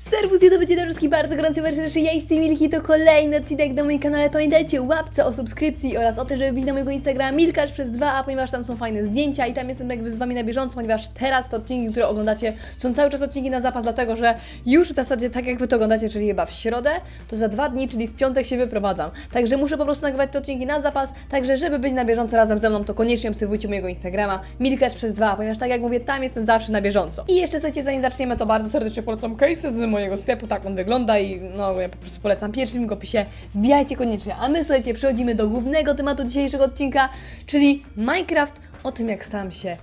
Serwus, ja to będzie wszystkich bardzo gorąco serdecznie, ja jestem Milki, to kolejny odcinek na moim kanale. Pamiętajcie, łapce o subskrypcji oraz o tym, żeby wbić na mojego Instagrama Milkarz przez 2, ponieważ tam są fajne zdjęcia i tam jestem jakby z Wami na bieżąco, ponieważ teraz te odcinki, które oglądacie, są cały czas odcinki na zapas, dlatego że już w zasadzie tak jak Wy to oglądacie, czyli chyba w środę, to za dwa dni, czyli w piątek się wyprowadzam. Także muszę po prostu nagrywać te odcinki na zapas, także żeby być na bieżąco razem ze mną, to koniecznie obserwujcie mojego Instagrama Milkarz przez 2, ponieważ tak jak mówię, tam jestem zawsze na bieżąco. I jeszcze słuchajcie, zanim zaczniemy, to bardzo serdecznie polecam case'y mojego sklepu, tak on wygląda i no ja po prostu polecam pierwszy link w opisie, wbijajcie koniecznie. A my słuchajcie, przechodzimy do głównego tematu dzisiejszego odcinka, czyli Minecraft, o tym jak stałem się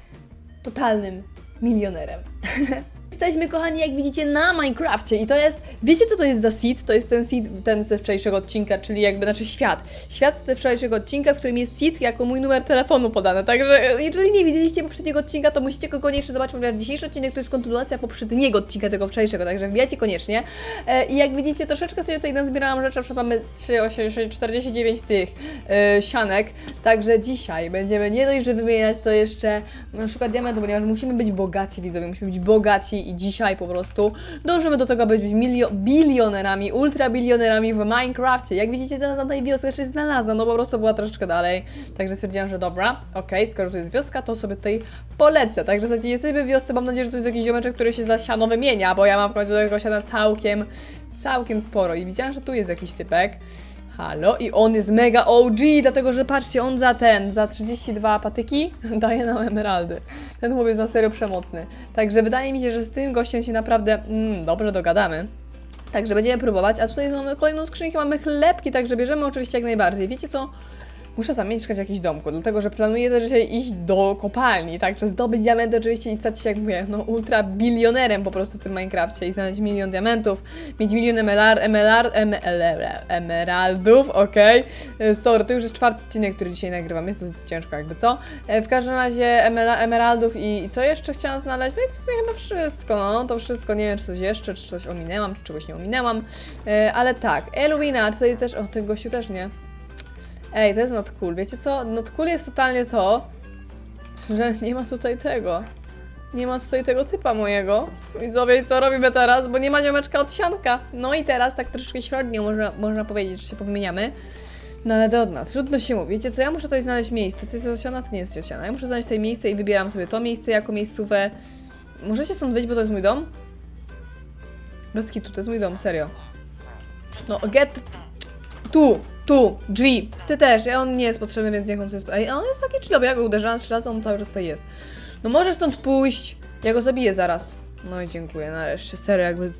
totalnym milionerem. Jesteśmy, kochani, jak widzicie, na Minecrafcie i to jest, wiecie co to jest za seed? To jest ten seed, ten ze wczorajszego odcinka, czyli jakby, znaczy świat. Świat ze wczorajszego odcinka, w którym jest seed jako mój numer telefonu podany, także e, jeżeli nie widzieliście poprzedniego odcinka, to musicie go koniecznie zobaczyć, ponieważ dzisiejszy odcinek to jest kontynuacja poprzedniego odcinka tego wczorajszego, także wbijajcie koniecznie. E, I jak widzicie, troszeczkę sobie tutaj nazbierałam rzeczy, na przykład mamy z 3, 8, 49 tych e, sianek, także dzisiaj będziemy nie dość, że wymieniać to jeszcze na przykład diamentu, ponieważ musimy być bogaci, widzowie, musimy być bogaci i dzisiaj po prostu dążymy do tego, aby być milio- bilionerami, ultrabilionerami w Minecrafcie. Jak widzicie, znalazłam tutaj wioskę, jeszcze znalazłam, no po prostu była troszeczkę dalej, także stwierdziłam, że dobra, okej, skoro tu jest wioska, to sobie tutaj polecę. Także słuchajcie, jesteśmy w wiosce, mam nadzieję, że to jest jakiś ziomeczek, który się za siano wymienia, bo ja mam w końcu tego siana całkiem, całkiem sporo i widziałam, że tu jest jakiś typek. Halo, i on jest mega OG, dlatego że patrzcie, on za ten, za 32 patyki daje nam emeraldy. Ten chłopiec na serio przemocny. Także wydaje mi się, że z tym gościem się naprawdę mm, dobrze dogadamy. Także będziemy próbować, a tutaj mamy kolejną skrzynkę, mamy chlebki, także bierzemy oczywiście jak najbardziej. Wiecie co? Muszę zamieszkać w jakimś domku, dlatego że planuję też dzisiaj iść do kopalni, także zdobyć diamenty oczywiście i stać się, jak mówię, no ultra bilionerem po prostu w tym Minecrafcie i znaleźć milion diamentów, mieć milion emelar, emelar, emelar, emeraldów, okej. Okay. Sorry, to już jest czwarty odcinek, który dzisiaj nagrywam, jest dosyć ciężko jakby co. E, W każdym razie emela, emeraldów i, i co jeszcze chciałam znaleźć? No i to w sumie chyba wszystko, no to wszystko, nie wiem czy coś jeszcze, czy coś ominęłam, czy czegoś nie ominęłam, e, ale tak, Elwina, tutaj też, o ten gościu też nie. Ej, to jest not cool. Wiecie co? Not cool jest totalnie to, że nie ma tutaj tego. Nie ma tutaj tego typa mojego. Widzowie, co robimy teraz? Bo nie ma ziomeczka od sianka. No i teraz tak troszeczkę średnio można, można powiedzieć, że się powymieniamy. No ale dodna, trudno się mówi. Wiecie co, ja muszę tutaj znaleźć miejsce. Ty jest ociana, to nie jest ociana. Ja muszę znaleźć tutaj miejsce i wybieram sobie to miejsce jako miejscówę. Możecie stąd wyjść, bo to jest mój dom? Bez kitu, to jest mój dom, serio. No, get... Tu, tu, drzwi. Ty też, ja on nie jest potrzebny, więc niech on sobie... sp- Ej, a on jest taki chillowy, ja go uderzałam trzy razy, on cały czas tutaj jest. No może stąd pójść, ja go zabiję zaraz. No i dziękuję, nareszcie, serio, jakby...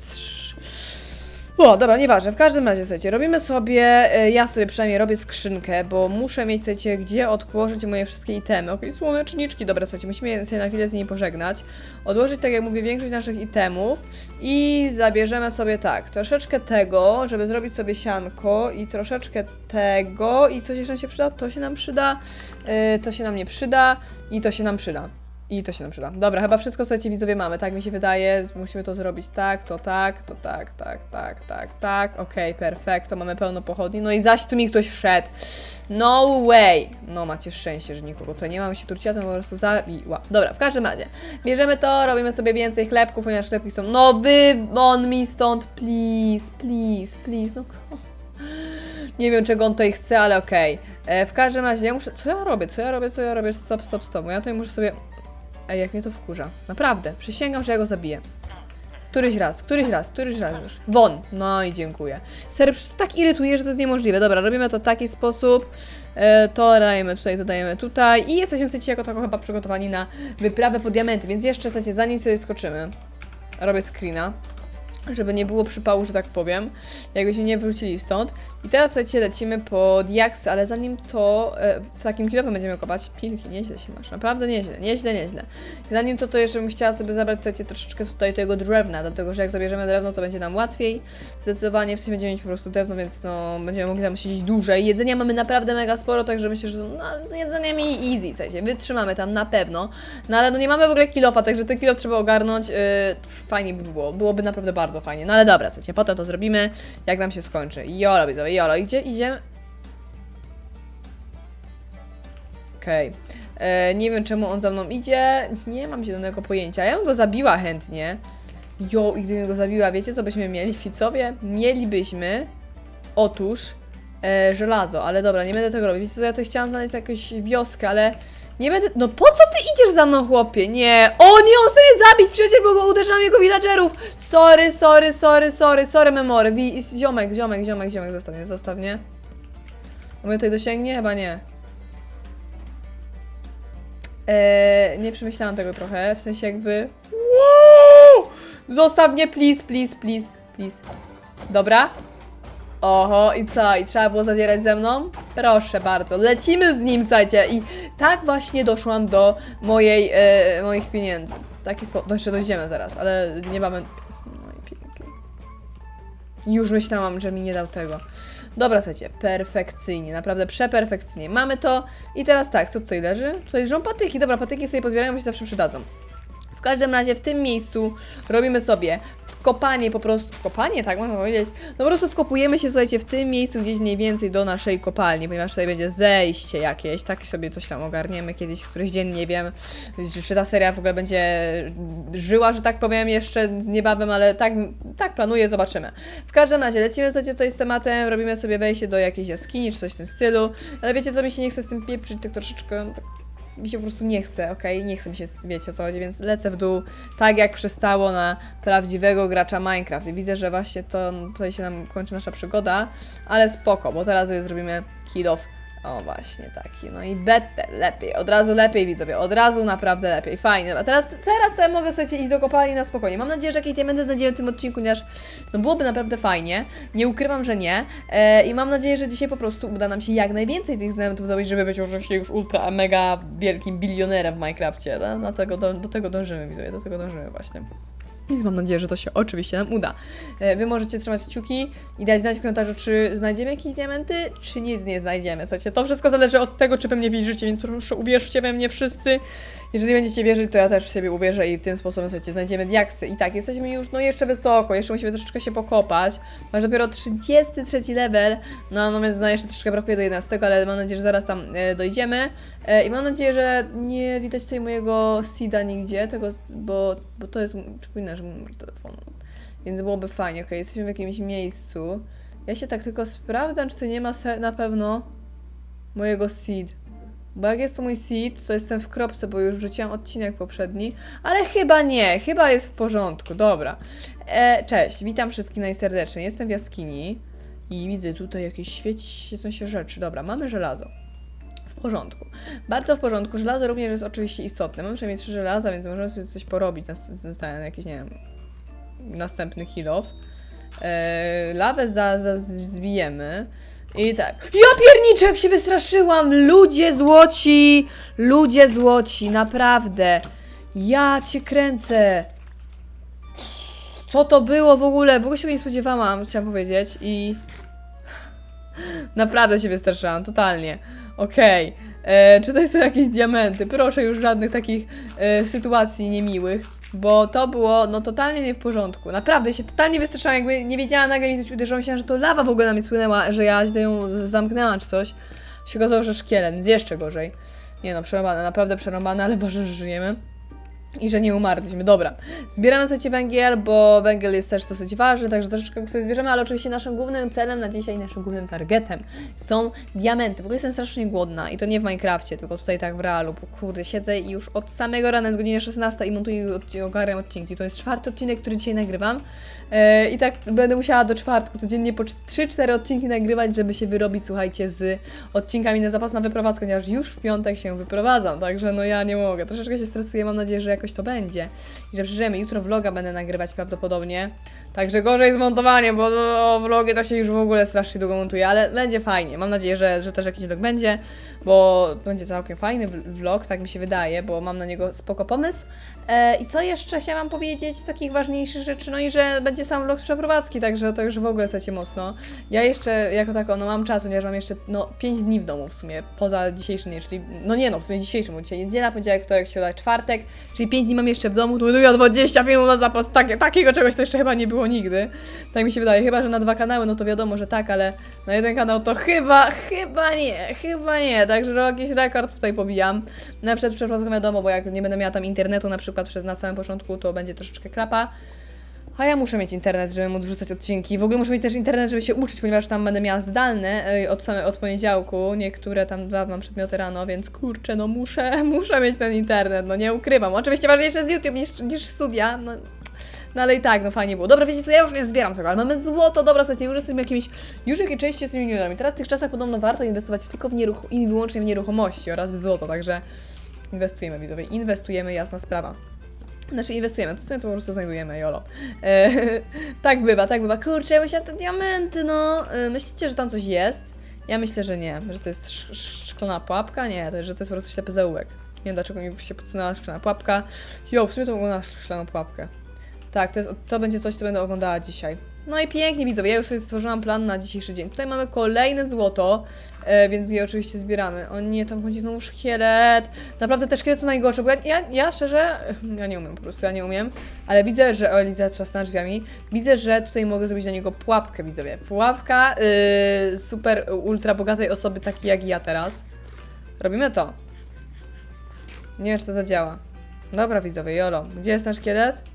O, dobra, nieważne, w każdym razie, słuchajcie, robimy sobie, e, ja sobie przynajmniej robię skrzynkę, bo muszę mieć, słuchajcie, gdzie odłożyć moje wszystkie itemy. Okej, słoneczniczki, dobra, słuchajcie, musimy się na chwilę z nimi pożegnać. Odłożyć, tak jak mówię, większość naszych itemów i zabierzemy sobie tak, troszeczkę tego, żeby zrobić sobie sianko i troszeczkę tego i coś jeszcze nam się przyda, to się nam przyda, yy, to się nam nie przyda i to się nam przyda. I to się nam przyda. Dobra, chyba wszystko, słuchajcie, widzowie mamy, tak mi się wydaje. Musimy to zrobić tak, to tak, to tak, tak, tak, tak, tak. Okej, perfekt, to mamy pełno pochodni. No i zaś tu mi ktoś wszedł. No way! No macie szczęście, że nikogo to nie mam się turcia, to po prostu zabiła. Dobra, w każdym razie. Bierzemy to, robimy sobie więcej chlebków, ponieważ chlebki są. No wy, on mi stąd, please, please, please, no. Nie wiem, czego on tutaj chce, ale okej. E, W każdym razie, ja muszę. Co ja robię? Co ja robię? Co ja robię? Stop, stop, stop. Ja tutaj muszę sobie. Ej, jak mnie to wkurza. Naprawdę. Przysięgam, że ja go zabiję. Któryś raz, któryś raz, któryś raz już. Won! No i dziękuję. Serio, to tak irytuje, że to jest niemożliwe. Dobra, robimy to w taki sposób. E, to dajemy tutaj, to dajemy tutaj. I jesteśmy, chcecie, jako tako chyba przygotowani na wyprawę po diamenty. Więc jeszcze, chcecie, zanim sobie skoczymy, robię screena żeby nie było przypału, że tak powiem, jakbyśmy nie wrócili stąd. I teraz słuchajcie, lecimy po diaksy, ale zanim to e, w takim kilofem będziemy kopać, pilki, nieźle się masz, naprawdę nieźle, nieźle, nieźle. Zanim to, to jeszcze bym chciała sobie zabrać, słuchajcie, troszeczkę tutaj tego drewna, dlatego że jak zabierzemy drewno, to będzie nam łatwiej, zdecydowanie, w sensie będziemy mieć po prostu drewno, więc no, będziemy mogli tam siedzieć dłużej. Jedzenia mamy naprawdę mega sporo, także myślę, że no, z jedzeniem i easy, słuchajcie, wytrzymamy tam na pewno, no ale no nie mamy w ogóle kilofa, także ten kilo trzeba ogarnąć, yy, fajnie by było, byłoby naprawdę bardzo fajnie, no ale dobra, słuchajcie, potem to zrobimy, jak nam się skończy. Jolo, widzowie, jolo, idzie, idziemy. Okej. E, Nie wiem, czemu on za mną idzie. Nie mam zielonego pojęcia. Ja bym go zabiła chętnie. Jo, i gdybym go zabiła, wiecie co byśmy mieli, widzowie? Mielibyśmy, otóż, e, żelazo, ale dobra, nie będę tego robić. Wiecie co, ja tutaj chciałam znaleźć jakąś wioskę, ale nie będę... No po co ty idziesz za mną, chłopie? Nie! O nie, on chce mnie zabić przecież, bo go uderzam jego villagerów! Sorry, sorry, sorry, sorry, sorry, memory. Wi ziomek, ziomek, ziomek, ziomek, zostaw mnie, zostaw mnie. A mnie tutaj dosięgnie? Chyba nie. Eee, nie przemyślałam tego trochę, w sensie jakby... Wow! Zostaw mnie, please, please, please, please. Dobra. Oho, i co? I trzeba było zadzierać ze mną? Proszę bardzo, lecimy z nim, słuchajcie. I tak właśnie doszłam do mojej, e, moich pieniędzy. Taki sposób, jeszcze dojdziemy zaraz, ale nie mamy... No i pięknie. Już myślałam, że mi nie dał tego. Dobra, słuchajcie, perfekcyjnie, naprawdę przeperfekcyjnie. Mamy to i teraz tak, co tutaj leży? Tutaj leżą patyki, dobra, patyki sobie pozbierają, bo się zawsze przydadzą. W każdym razie w tym miejscu robimy sobie wkopanie po prostu, wkopanie, tak można powiedzieć, no po prostu wkopujemy się, słuchajcie, w tym miejscu gdzieś mniej więcej do naszej kopalni, ponieważ tutaj będzie zejście jakieś, tak sobie coś tam ogarniemy kiedyś, w któryś dzień, nie wiem, czy ta seria w ogóle będzie żyła, że tak powiem, jeszcze niebawem, ale tak, tak planuję, zobaczymy. W każdym razie, lecimy słuchajcie tutaj z tematem, robimy sobie wejście do jakiejś jaskini, czy coś w tym stylu, ale wiecie co, mi się nie chce z tym pieprzyć, tak troszeczkę, tak mi się po prostu nie chce, okej? Nie chce mi się, wiecie o co chodzi, więc lecę w dół, tak jak przystało na prawdziwego gracza Minecraft. I widzę, że właśnie to tutaj się nam kończy nasza przygoda, ale spoko, bo teraz sobie zrobimy kill off. O, właśnie taki. No i better, lepiej, od razu lepiej widzowie, od razu naprawdę lepiej, fajnie. A teraz, teraz to ja mogę sobie iść do kopalni na spokojnie. Mam nadzieję, że jakieś diamenty znajdziemy w tym odcinku, ponieważ no byłoby naprawdę fajnie. Nie ukrywam, że nie. E, I mam nadzieję, że dzisiaj po prostu uda nam się jak najwięcej tych diamentów zrobić, żeby być oczywiście już ultra, mega wielkim bilionerem w Minecrafcie. No? Do, do tego dążymy widzowie, do tego dążymy właśnie. Więc mam nadzieję, że to się oczywiście nam uda. E, Wy możecie trzymać kciuki i dać znać w komentarzu, czy znajdziemy jakieś diamenty, czy nic nie znajdziemy. Słuchajcie, to wszystko zależy od tego, czy we mnie wierzycie, więc proszę uwierzcie we mnie wszyscy. Jeżeli będziecie wierzyć, to ja też w siebie uwierzę i w tym sposobem, słuchajcie, znajdziemy diaksy. I tak, jesteśmy już, no jeszcze wysoko, jeszcze musimy troszeczkę się pokopać. Masz dopiero 33 level, no, no więc no, jeszcze troszeczkę brakuje do 11, ale mam nadzieję, że zaraz tam e, dojdziemy. E, I mam nadzieję, że nie widać tutaj mojego seeda nigdzie, tego, bo, bo to jest, przypominam, że mam numer telefonu. Więc byłoby fajnie, okej, jesteśmy w jakimś miejscu. Ja się tak tylko sprawdzam, czy to nie ma na pewno mojego seed. Bo jak jest to mój seed, to jestem w kropce, bo już wrzuciłam odcinek poprzedni. Ale chyba nie, chyba jest w porządku, dobra. E, cześć, witam wszystkich najserdeczniej. Jestem w jaskini i widzę tutaj jakieś świecą się rzeczy. Dobra, mamy żelazo. Porządku. Bardzo w porządku. Żelazo również jest oczywiście istotne. Mamy przynajmniej trzy żelaza, więc możemy sobie coś porobić na, na, na jakiś, nie wiem, następny kill off. Eee, lawę za, za zbijemy. I tak. Ja pierniczę, jak się wystraszyłam! Ludzie złoci! Ludzie złoci, naprawdę. Ja cię kręcę. Co to było w ogóle? W ogóle się nie spodziewałam, chciałam powiedzieć. I. Naprawdę się wystraszyłam, totalnie. Okej. E, Czy to są jakieś diamenty? Proszę już żadnych takich e, sytuacji niemiłych. Bo to było, no totalnie nie w porządku. Naprawdę się totalnie wystraszyłam, jakby nie wiedziała, nagle mi coś uderzyło, myślałam, że to lawa w ogóle na mnie spłynęła, że ja źle ją zamknęłam czy coś. Się okazało, że szkielet, więc jeszcze gorzej. Nie no, przerąbane, naprawdę przerąbane, ale ważne, że żyjemy. I że nie umarliśmy. Dobra. Zbieramy sobie węgiel, bo węgiel jest też dosyć ważny, także troszeczkę go sobie zbierzemy, ale oczywiście naszym głównym celem na dzisiaj, naszym głównym targetem są diamenty. W ogóle jestem strasznie głodna i to nie w Minecrafcie, tylko tutaj tak w realu, bo kurde, siedzę i już od samego rana jest godzina 16 i montuję ogarniam odcinki. To jest czwarty odcinek, który dzisiaj nagrywam e, i tak będę musiała do czwartku codziennie po 3-4 odcinki nagrywać, żeby się wyrobić, słuchajcie, z odcinkami na zapas na wyprowadzkę, ponieważ już w piątek się wyprowadzam, także no ja nie mogę. Troszeczkę się stresuję, mam nadzieję, że jakoś to będzie i że przeżyjemy. Jutro vloga będę nagrywać prawdopodobnie, także gorzej z montowaniem, bo no, vlogi to się już w ogóle strasznie długo montuje, ale będzie fajnie. Mam nadzieję, że, że też jakiś vlog będzie, bo będzie całkiem fajny vl- vlog, tak mi się wydaje, bo mam na niego spoko pomysł. E, I co jeszcze się mam powiedzieć z takich ważniejszych rzeczy? No i że będzie sam vlog z przeprowadzki, także to już w ogóle chcecie mocno. Ja jeszcze jako tako, no mam czas, ponieważ mam jeszcze no 5 dni w domu w sumie, poza dzisiejszym dniem, czyli no nie no, w sumie dzisiejszym, bo dzisiaj niedziela, poniedziałek, wtorek, środa, czwartek, czyli 5 dni mam jeszcze w domu, to będę miała 20 filmów na zapas, tak, takiego czegoś to jeszcze chyba nie było nigdy. Tak mi się wydaje, chyba, że na dwa kanały, no to wiadomo, że tak, ale na jeden kanał to chyba, chyba nie, chyba nie, także jakiś rekord tutaj pobijam. Na przykład przeprowadzkę wiadomo, bo jak nie będę miała tam internetu na przykład przez na samym początku, to będzie troszeczkę klapa. A ja muszę mieć internet, żeby móc wrzucać odcinki. W ogóle muszę mieć też internet, żeby się uczyć, ponieważ tam będę miała zdalne y, od, same, od poniedziałku. Niektóre tam dwa mam przedmioty rano, więc kurczę, no muszę, muszę mieć ten internet, no nie ukrywam. Oczywiście ważniejsze jest YouTube niż, niż studia, no. No ale i tak, no fajnie było. Dobra, wiecie co, ja już nie zbieram tego, ale mamy złoto, dobra, słuchajcie, już jesteśmy jakimiś, już jakie części jesteśmy milionami. Teraz w tych czasach podobno warto inwestować tylko w nieruch i wyłącznie w nieruchomości oraz w złoto, także inwestujemy widzowie, inwestujemy, jasna sprawa. Znaczy inwestujemy, to sobie to po prostu znajdujemy, jolo. E, tak bywa, tak bywa. Kurczę, ja te diamenty, no. E, myślicie, że tam coś jest? Ja myślę, że nie, że to jest sz- sz- szklana pułapka, nie, to, że to jest po prostu ślepy zaułek. Nie wiem, dlaczego mi się podsunęła szklana pułapka. Jo, w sumie to ogląda szklaną pułapkę. Tak, to, jest, to będzie coś, co będę oglądała dzisiaj. No i pięknie widzowie, ja już sobie stworzyłam plan na dzisiejszy dzień. Tutaj mamy kolejne złoto, e, więc je oczywiście zbieramy. O nie, tam chodzi znowu szkielet. Naprawdę te szkielety to najgorsze, bo ja, ja, ja szczerze, ja nie umiem po prostu, ja nie umiem. Ale widzę, że, Eliza trzasnęła drzwiami, widzę, że tutaj mogę zrobić na niego pułapkę, widzowie. Pułapka yy, super, ultra bogatej osoby, takiej jak ja teraz. Robimy to. Nie wiem, czy to zadziała. Dobra widzowie, jolo. Gdzie jest ten szkielet?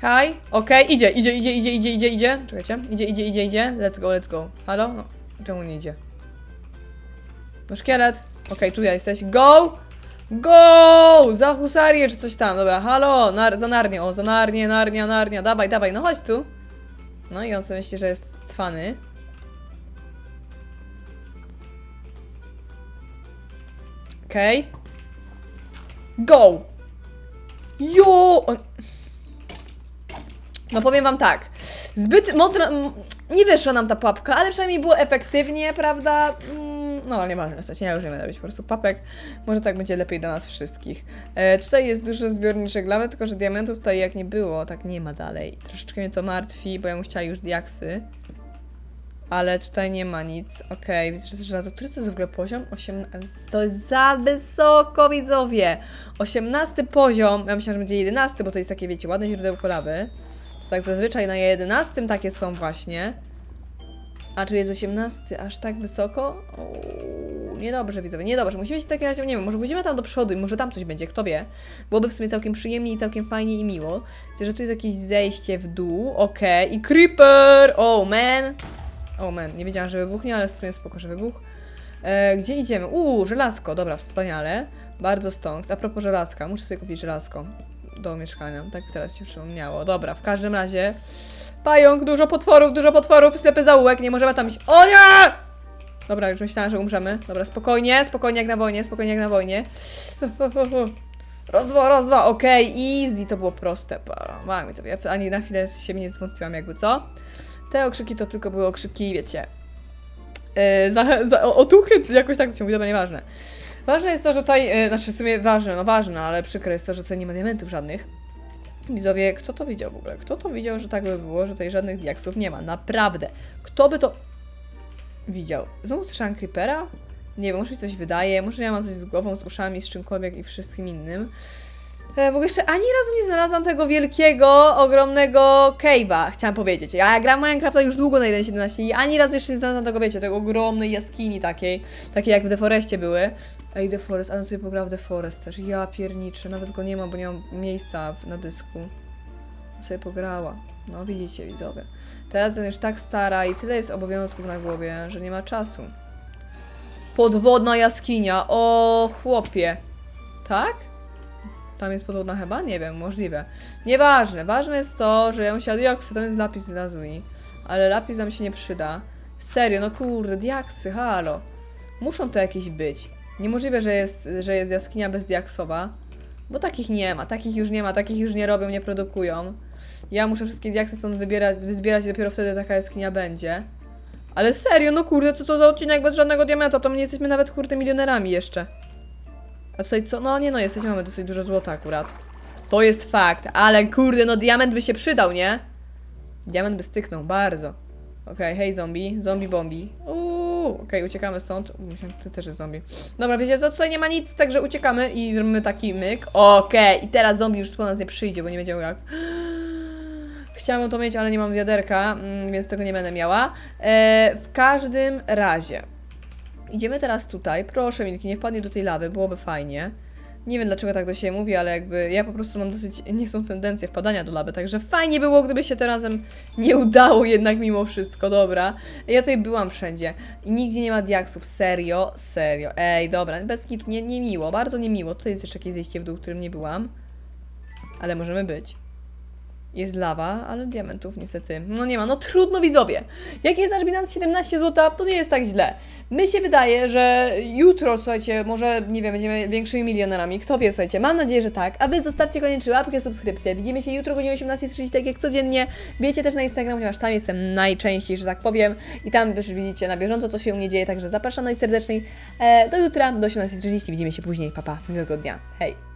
Hi, okej, idzie, idzie, idzie, idzie, idzie, idzie, idzie. Czekajcie, idzie, idzie, idzie, idzie. Let's go, let's go. Halo? No, czemu nie idzie? No szkielet. Okej, tu ja jesteś. Go! Go! Za husarię czy coś tam. Dobra, halo, nar za narnię, o, za narnię, narnia, narnia. Dawaj, dawaj, no chodź tu. No i on sobie myśli, że jest cwany. Okej. Go! Jo! On... No powiem wam tak. Zbyt mądra... m, Nie wyszła nam ta pułapka, ale przynajmniej było efektywnie, prawda? Mm, No, nie ważne, w ja już nie będę robić po prostu papek. Może tak będzie lepiej dla nas wszystkich. E, tutaj jest dużo zbiorniczek lawy, tylko że diamentów tutaj jak nie było, tak nie ma dalej. Troszeczkę mnie to martwi, bo ja bym chciała już diaksy. Ale tutaj nie ma nic. Okej, widzę, że żelazo. Który to jest w ogóle poziom? 18. To jest za wysoko, widzowie! 18 poziom. Ja myślałam, że będzie 11, bo to jest takie, wiecie, ładne źródełko lawy. To tak zazwyczaj na 11 takie są właśnie. A czy jest 18 aż tak wysoko? Uuu, niedobrze, widzowie, niedobrze. Musimy się w takim razie, nie wiem, może pójdziemy tam do przodu i może tam coś będzie, kto wie. Byłoby w sumie całkiem przyjemnie i całkiem fajnie i miło. Widzę, że tu jest jakieś zejście w dół, okej. I creeper! Oh man! Oh man, nie wiedziałam, że wybuchnie, ale w sumie spoko, że wybuch. E, gdzie idziemy? Uuu, żelazko, dobra, wspaniale. Bardzo stonks. A propos żelazka, muszę sobie kupić żelazko do mieszkania. Tak teraz się przypomniało. Dobra, w każdym razie. Pająk, dużo potworów, dużo potworów, ślepy zaułek, nie możemy tam iść. O nie! Dobra, już myślałam, że umrzemy. Dobra, spokojnie, spokojnie jak na wojnie, spokojnie jak na wojnie. Raz, dwa, dwa, okej, easy, to było proste. Mam sobie, ani na chwilę siebie nie zwątpiłam, jakby co. Te okrzyki to tylko były okrzyki, wiecie, yy, za, za, otuchy, jakoś tak to się mówi, dobra, nieważne. Ważne jest to, że tutaj, yy, znaczy w sumie ważne, no ważne, ale przykre jest to, że tutaj nie ma diamentów żadnych. Widzowie, kto to widział w ogóle? Kto to widział, że tak by było, że tutaj żadnych diaksów nie ma? Naprawdę. Kto by to widział? Znowu słyszałam creepera? Nie wiem, może coś wydaje, może ja mam coś z głową, z uszami, z czymkolwiek i wszystkim innym. E, w ogóle jeszcze ani razu nie znalazłam tego wielkiego, ogromnego cave'a, chciałam powiedzieć. Ja gram Minecrafta już długo na 1.17 i ani razu jeszcze nie znalazłam tego, wiecie, tego ogromnej jaskini takiej, takiej jak w The Forestie były. Ej, The Forest, ale sobie pograł w The Forest też. Ja pierniczę, nawet go nie ma, bo nie mam miejsca w- na dysku. Sobie pograła. No widzicie, widzowie. Teraz jestem już tak stara i tyle jest obowiązków na głowie, że nie ma czasu. Podwodna jaskinia, o chłopie. Tak? Tam jest podwodna chyba? Nie wiem, możliwe. Nieważne, ważne jest to, że ja musiała diaksy, to jest lapis lazuli. Ale lapis nam się nie przyda. Serio, no kurde, diaksy, halo. Muszą to jakieś być. Niemożliwe, że jest, że jest jaskinia bezdiaksowa. Bo takich nie ma, takich już nie ma, takich już nie robią, nie produkują. Ja muszę wszystkie diaksy stąd wybierać, wyzbierać i dopiero wtedy taka jaskinia będzie. Ale serio, no kurde, co to za odcinek bez żadnego diamenta, to my nie jesteśmy nawet kurde milionerami jeszcze. A tutaj co? No nie no, jesteśmy, mamy dosyć dużo złota akurat. To jest fakt, ale kurde, no diament by się przydał, nie? Diament by styknął, bardzo. Okej, hej zombie, zombie bombi. Uuu, okej, uciekamy stąd. Myślałem, to też jest zombie. Dobra, wiecie co, tutaj nie ma nic, także uciekamy i zrobimy taki myk. Okej, i teraz zombie już po nas nie przyjdzie, bo nie wiedział jak. Chciałam to mieć, ale nie mam wiaderka, mm, więc tego nie będę miała. E, w każdym razie. Idziemy teraz tutaj. Proszę, Milki, nie wpadnie do tej lawy, byłoby fajnie. Nie wiem dlaczego tak do siebie mówię, ale jakby ja po prostu mam dosyć niezłą tendencję wpadania do laby, także fajnie było, gdyby się to razem nie udało jednak mimo wszystko, dobra. Ja tutaj byłam wszędzie i nigdzie nie ma diaksów, serio, serio. Ej, dobra, bez kitu, nie, nie miło, bardzo niemiło. Tutaj jest jeszcze jakieś zejście w dół, którym nie byłam, ale możemy być. Jest lawa, ale diamentów niestety. No nie ma, no trudno widzowie. Jak jest nasz bilans 17 zł, to nie jest tak źle. My się wydaje, że jutro, słuchajcie, może, nie wiem, będziemy większymi milionerami. Kto wie, słuchajcie, mam nadzieję, że tak. A wy zostawcie koniecznie łapkę, subskrypcję. Widzimy się jutro o godzinie 18.30, tak jak codziennie. Wiecie też na Instagram, ponieważ tam jestem najczęściej, że tak powiem. I tam też widzicie na bieżąco, co się u mnie dzieje, także zapraszam najserdeczniej. E, do jutra, do 18.30. Widzimy się później. Papa, miłego dnia. Hej!